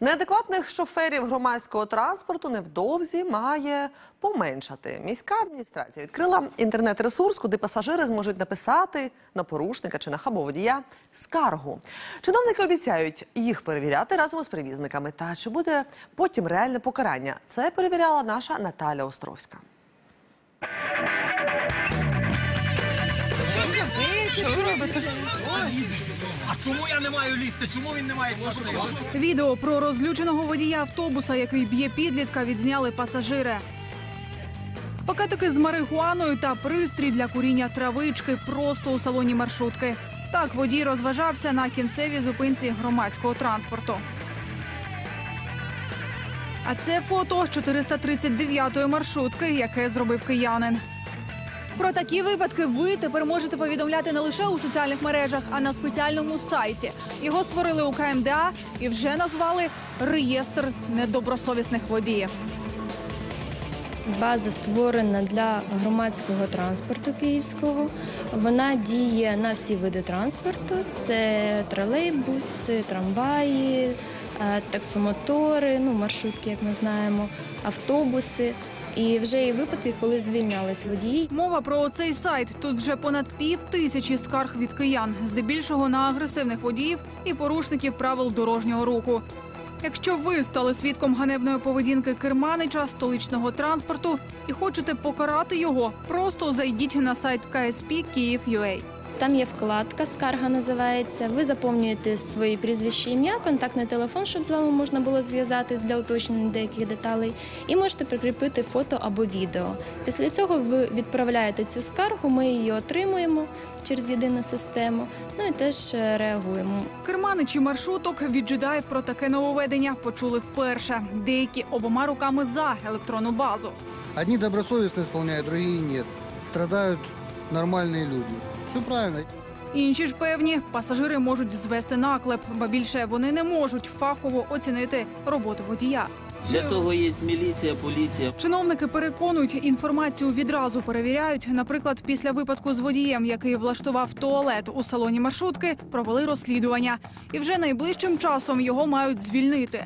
Неадекватних шоферів громадського транспорту невдовзі має поменшати. Міська адміністрація відкрила інтернет-ресурс, куди пасажири зможуть написати на порушника чи на хабоводія скаргу. Чиновники обіцяють їх перевіряти разом з перевізниками. Та чи буде потім реальне покарання? Це перевіряла наша Наталя Островська. А чому я не маю лізти? Чому він не має можливості? Відео про розлюченого водія автобуса, який б'є підлітка, відзняли пасажири. Пакетики з марихуаною та пристрій для куріння травички просто у салоні маршрутки. Так водій розважався на кінцевій зупинці громадського транспорту. А це фото 439-ї маршрутки, яке зробив киянин. Про такі випадки ви тепер можете повідомляти не лише у соціальних мережах, а на спеціальному сайті. Його створили у КМДА і вже назвали реєстр недобросовісних водіїв. База створена для громадського транспорту київського. Вона діє на всі види транспорту: це тролейбуси, трамваї, е, таксомотори, ну маршрутки, як ми знаємо, автобуси. І вже є випадки, коли звільнялись водії. Мова про цей сайт. Тут вже понад пів тисячі скарг від киян, здебільшого на агресивних водіїв і порушників правил дорожнього руху. Якщо ви стали свідком ганебної поведінки керманича столичного транспорту і хочете покарати його, просто зайдіть на сайт KSP Київ.UA. Там є вкладка, скарга називається. Ви заповнюєте свої прізвище, ім'я, контактний телефон, щоб з вами можна було зв'язатись для уточнення деяких деталей, і можете прикріпити фото або відео. Після цього ви відправляєте цю скаргу, ми її отримуємо через єдину систему. Ну і теж е, реагуємо. Керманичі маршруток від джедаїв про таке нововведення почули вперше. Деякі обома руками за електронну базу. Одни добросовестно исполняют, другие нет. Страдают нормальные люди. Все правильно. Інші ж певні, пасажири можуть звести наклеп, ба більше вони не можуть фахово оцінити роботу водія. Для того є міліція, поліція. Чиновники переконують, інформацію відразу перевіряють. Наприклад, після випадку з водієм, який влаштував туалет у салоні маршрутки, провели розслідування, і вже найближчим часом його мають звільнити.